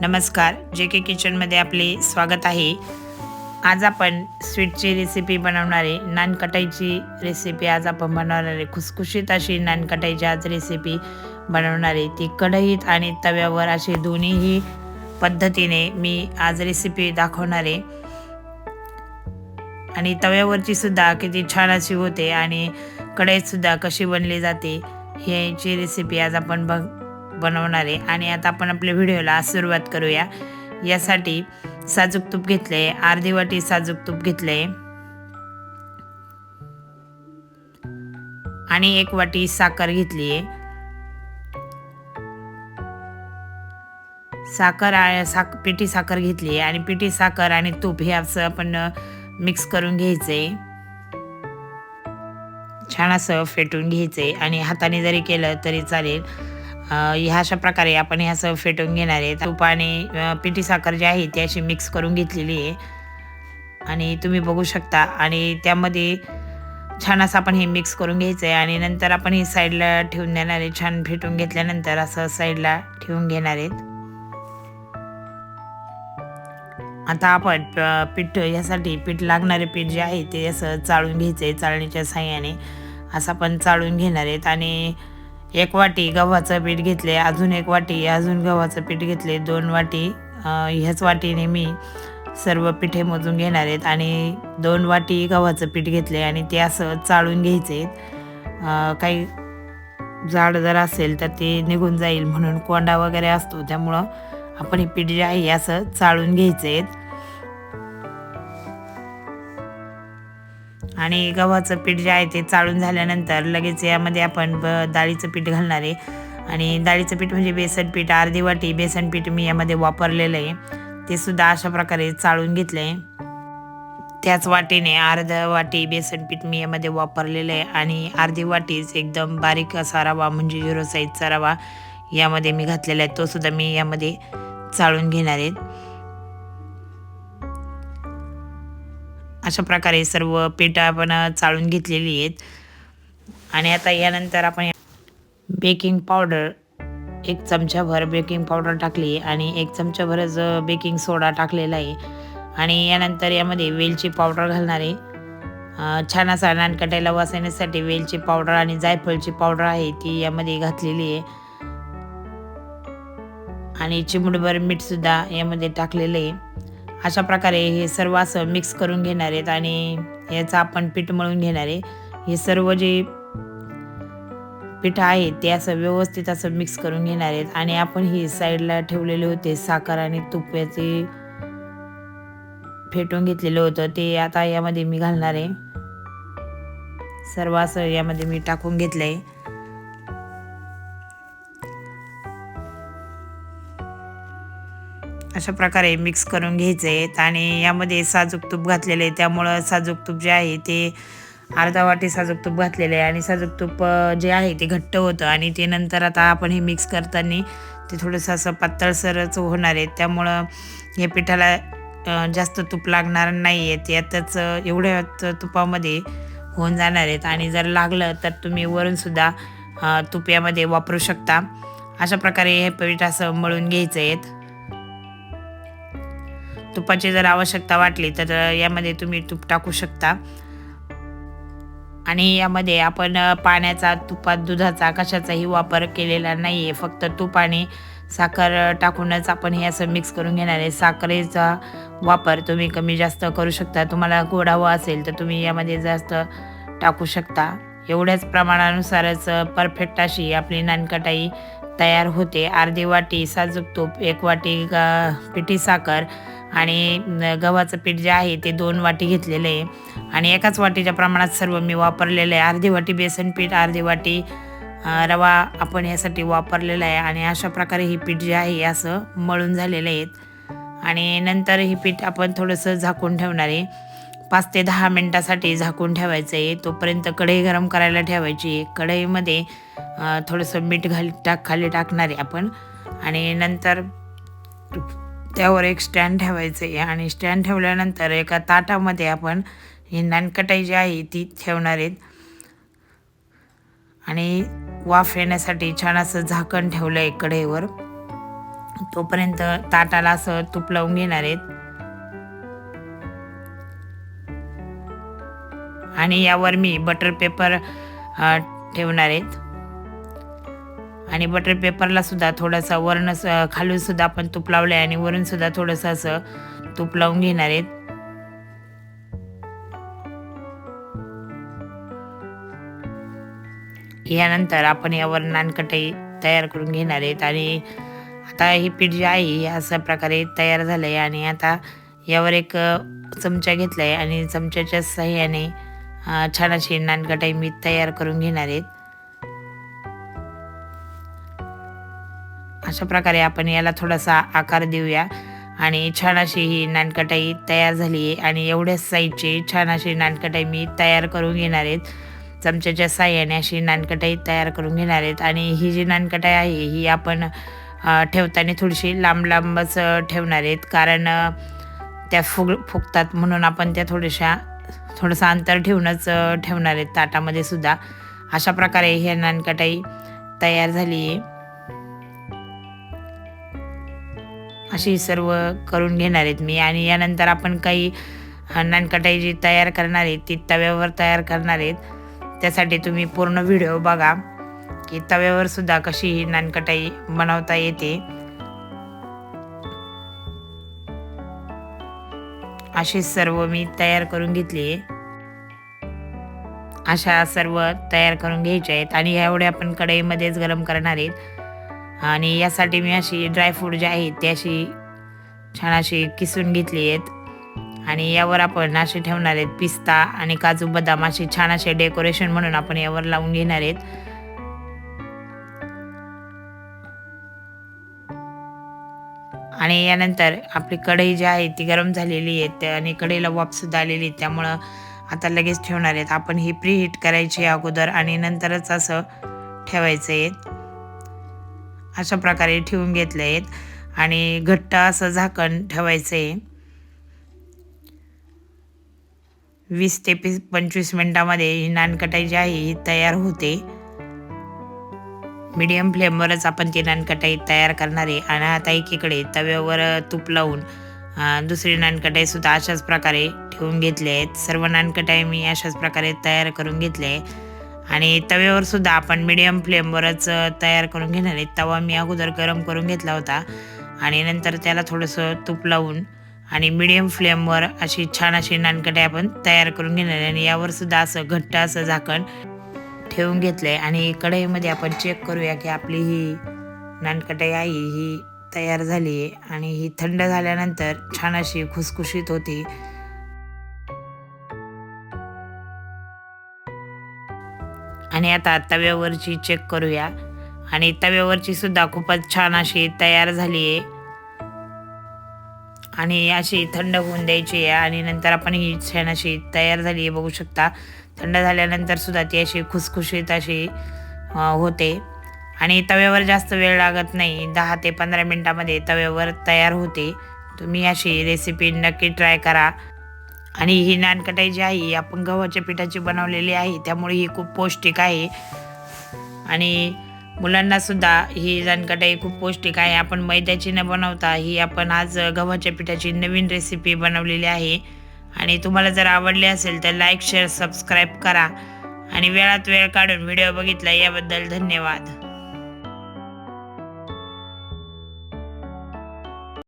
नमस्कार जे के किचनमध्ये आपले स्वागत आहे. आज आपण स्वीटची रेसिपी बनवणारे नानकटाईची रेसिपी आज आपण बनवणारे खुसखुशीत अशी नानकटाईची आज रेसिपी बनवणारे ती कढईत आणि तव्यावर अशी दोन्हीही पद्धतीने मी आज रेसिपी दाखवणारे आणि तव्यावरची सुद्धा किती छान अशी होते आणि कढईतसुद्धा कशी बनली जाते ह्याची रेसिपी आज आपण बघ बनवणार. आहे आणि आता आपण आपल्या व्हिडिओला सुरुवात करूया. यासाठी साजूक तूप घेतले अर्धी वाटी साजूक तूप घेतले आणि एक वाटी साखर घेतली आहे साखर साख साक पिठी साखर घेतली आहे आणि पिठी साखर आणि तूप हे असं आपण मिक्स करून घ्यायचे छान असं फेटून घ्यायचे आणि हाताने जरी केलं तरी चालेल. ह्या अशा प्रकारे आपण हे असं फेटून घेणार आहे. तूप आणि पिठी साखर जी आहे ती अशी मिक्स करून घेतलेली आहे. आणि तुम्ही बघू शकता. आणि त्यामध्ये छान असं आपण हे मिक्स करून घ्यायचं आहे आणि नंतर आपण हे साईडला ठेवून देणार आहे. छान फेटून घेतल्यानंतर असं साईडला ठेवून घेणार आहेत. आता आपण पीठ यासाठी पीठ लागणारे पीठ जे आहे ते असं चाळून घ्यायचं आहे चाळणीच्या साह्याने. असं आपण चाळून घेणार आहेत. आणि एक वाटी गव्हाचं पीठ घेतले अजून एक वाटी अजून गव्हाचं पीठ घेतले दोन वाटी ह्याच वाटीने मी सर्व पिठे मोजून घेणार आहेत आणि दोन वाटी गव्हाचं पीठ घेतले आणि ते असं चाळून घ्यायचे. आहेत काही जाड जर असेल तर ते निघून जाईल म्हणून कोंडा वगैरे असतो त्यामुळं आपण हे पीठ जे आहे असं चाळून घ्यायचे आहेत आणि गव्हाचं पीठ जे आहे ते चाळून झाल्यानंतर लगेच यामध्ये आपण ब डाळीचं पीठ घालणार आहे. आणि डाळीचं पीठ म्हणजे बेसन पीठ अर्धी वाटी बेसन पीठ मी यामध्ये वापरलेलं आहे. ते सुद्धा अशा प्रकारे चाळून घेतलं आहे त्याच वाटीने अर्ध वाटी बेसन पीठ मी यामध्ये वापरलेलं आहे. आणि अर्धी वाटीच एकदम बारीक असा रवा म्हणजे झिरो साईजचा रवा यामध्ये मी घातलेला आहे. तो सुद्धा मी यामध्ये चाळून घेणार आहेत अशा प्रकारे सर्व पीठ आपण चाळून घेतलेली आहेत. आणि आता यानंतर आपण बेकिंग पावडर एक चमचाभर बेकिंग पावडर टाकली आणि एक चमचाभरच बेकिंग सोडा टाकलेला आहे. आणि यानंतर यामध्ये वेलची पावडर घालणार आहे. छान असा नानकटायला वास येण्यासाठी वेलची पावडर आणि जायफळची पावडर आहे ती यामध्ये घातलेली आहे. आणि चिमूटभर मीठसुद्धा यामध्ये टाकलेलं आहे. अशा प्रकारे हे सर्व असं मिक्स करून घेणार आहेत आणि याचं आपण पीठ मळून घेणार आहे. हे सर्व जे पीठ आहे ते असं व्यवस्थित असं मिक्स करून घेणार आहेत. आणि आपण ही साईडला ठेवलेले होते साखर आणि तूप याचे फेटून घेतलेलं होतं. ते आता यामध्ये मी घालणार आहे. सर्व असं यामध्ये मी टाकून घेतलं आहे अशा प्रकारे मिक्स करून घ्यायचे आहेत आणि यामध्ये साजूक तूप घातलेले आहे. त्यामुळं साजूक तूप जे आहे ते अर्धा वाटी साजूक तूप घातलेले आहे आणि साजूक तूप जे आहे ते घट्ट होतं आणि ते नंतर आता आपण हे मिक्स करताना ते थोडंसं असं पातळसरच होणार आहे. त्यामुळं हे पिठाला जास्त तूप लागणार नाही आहे यातच एवढ्याच तुपामध्ये होऊन जाणार आहेत आणि जर लागलं तर तुम्ही वरूनसुद्धा अ, तूप यामध्ये वापरू शकता. अशा प्रकारे हे पीठ असं मळून घ्यायचं आहेत. तुपाची जर आवश्यकता वाटली तर यामध्ये तुम्ही तूप टाकू शकता. आणि यामध्ये आपण पाण्याचा तुपात दुधाचा कशाचाही वापर केलेला नाही आहे फक्त तूप आणि साखर टाकूनच आपण हे असं मिक्स करून घेणार आहे. साखरेचा वापर तुम्ही कमी जास्त करू शकता. तुम्हाला गोड हवं असेल तर तुम्ही यामध्ये जास्त टाकू शकता. एवढ्याच प्रमाणानुसारच परफेक्ट अशी आपली नानकटाई तयार होते. अर्धी वाटी साजूक तूप एक वाटी पिठी साखर आणि गव्हाचं पीठ जे आहे ते दोन वाटी घेतलेलं आहे. आणि एकाच वाटीच्या प्रमाणात सर्व मी वापरलेलं आहे. अर्धी वाटी बेसन पीठ अर्धी वाटी रवा आपण यासाठी वापरलेला आहे. आणि अशा प्रकारे ही पीठ जे आहे असं मळून झालेलं आहेत आणि नंतर ही पीठ आपण थोडंसं झाकून ठेवणार आहे. पाच ते दहा मिनटासाठी झाकून ठेवायचं आहे. तोपर्यंत कढई गरम करायला ठेवायची आहे. कढईमध्ये थोडंसं मीठ घाली टाक खाली टाकणार आहे आपण. आणि नंतर त्यावर एक स्टँड ठेवायचं आहे आणि स्टँड ठेवल्यानंतर एका ताटामध्ये आपण ही नानकटाई जी आहे ती ठेवणार आहेत. आणि वाफ येण्यासाठी छान असं झाकण ठेवलं आहे कढईवर. तोपर्यंत ताटाला असं तूप लावून घेणार आहेत. आणि यावर मी बटर पेपर ठेवणार आहेत. आणि बटर पेपरला सुद्धा थोडंसं वरण खालून सुद्धा आपण तूप लावलं आहे आणि वरून सुद्धा थोडंसं असं तूप लावून घेणार आहेत. यानंतर आपण यावर नानकटई तयार करून घेणार आहेत. आणि आता ही पीठ जे आहे अशा प्रकारे तयार झालं आहे आणि आता यावर एक चमचा घेतला आहे आणि चमच्याच्या साह्याने छान अशी नानकटाई मी तयार करून घेणार आहेत. अशा प्रकारे आपण याला थोडासा आकार देऊया. आणि छान अशी ही नानकटाई तयार झाली आहे. आणि एवढ्या साईजची छान अशी नानकटाई मी तयार करून घेणार आहेत. चमच्याच्या साह्याने अशी नानकटाई तयार करून घेणार आहेत. आणि ही जी नानकटाई आहे ही आपण ठेवताना थोडीशी लांब लांबच ठेवणार आहेत. कारण त्या फुग फुगतात म्हणून आपण त्या थोड्याशा थोडंसं अंतर ठेवूनच ठेवणार आहेत. ताटामध्ये सुद्धा. अशा प्रकारे ही नानकटाई तयार झाली आहे. अशी सर्व करून घेणार आहेत मी. आणि यानंतर आपण काही नानकटाई जी तयार करणार आहेत ती तव्यावर तयार करणार आहेत. त्यासाठी तुम्ही पूर्ण व्हिडिओ बघा की तव्यावर सुद्धा कशी ही नानकटाई बनवता येते. अशी सर्व मी तयार करून घेतली आहे. अशा सर्व तयार करून घ्यायच्या आहेत. आणि ह्या एवढ्या आपण कढईमध्येच गरम करणार आहेत. आणि यासाठी मी अशी ड्रायफ्रूट जे आहेत ते अशी छान अशी किसून घेतली आहेत. आणि यावर आपण असे ठेवणार आहेत पिस्ता आणि काजू बदाम असे छान असे डेकोरेशन म्हणून आपण यावर लावून घेणार आहेत. आणि यानंतर आपली कढई जी आहे ती गरम झालेली आहे आणि कढईला वापसुद्धा आलेली आहे. त्यामुळं आता लगेच ठेवणार आहेत. आपण ही प्रीहीट करायची आहे अगोदर आणि नंतरच असं ठेवायचं आहे. अशा प्रकारे ठेवून घेतले आहेत आणि घट्ट असं झाकण ठेवायचं. आहे वीस ते पी पंचवीस मिनटामध्ये ही नानकटाई जी आहे ही तयार होते. मीडियम फ्लेमवरच आपण ती नानकटाई तयार करणार आहे. आणि आता एकीकडे तव्यावर तूप लावून दुसरी नानकटाई सुद्धा अशाच प्रकारे ठेवून घेतले आहेत सर्व नानकटाई मी अशाच प्रकारे तयार करून घेतले. आहे आणि तव्यावर सुद्धा आपण मीडियम फ्लेमवरच तयार करून घेणार आहे. तवा मी अगोदर गरम करून घेतला होता. आणि नंतर त्याला थोडंसं तूप लावून आणि मीडियम फ्लेमवर अशी छान अशी नानकटे आपण तयार करून घेणार आहे. आणि यावर सुद्धा असं घट्ट असं झाकण ठेवून घेतलंय. आणि कढईमध्ये आपण चेक करूया की आपली ही नानकटाई आई ही तयार झाली आहे आणि ही थंड झाल्यानंतर छान अशी खुसखुशीत होती. आणि आता तव्यावरची चेक करूया. आणि तव्यावरची सुद्धा खूपच छान अशी तयार झाली आहे. आणि अशी थंड होऊन द्यायची आहे आणि नंतर आपण ही छान अशी तयार झाली आहे बघू शकता. थंड झाल्यानंतर सुद्धा ती अशी खुसखुशीत अशी होते. आणि तव्यावर जास्त वेळ लागत नाही. दहा ते पंधरा मिनटामध्ये तव्यावर तयार होते. तुम्ही अशी रेसिपी नक्की ट्राय करा. आणि ही नानकटाई जी आहे ही आपण गव्हाच्या पिठाची बनवलेली आहे त्यामुळे ही खूप पौष्टिक आहे. आणि मुलांना सुद्धा ही नानकटाई खूप पौष्टिक आहे. आपण मैद्याची न बनवता ही आपण आज गव्हाच्या पिठाची नवीन रेसिपी बनवलेली आहे. आणि तुम्हाला जर आवडली असेल तर लाईक शेअर सबस्क्राईब करा. आणि वेळात वेळ काढून व्हिडिओ बघितला याबद्दल धन्यवाद.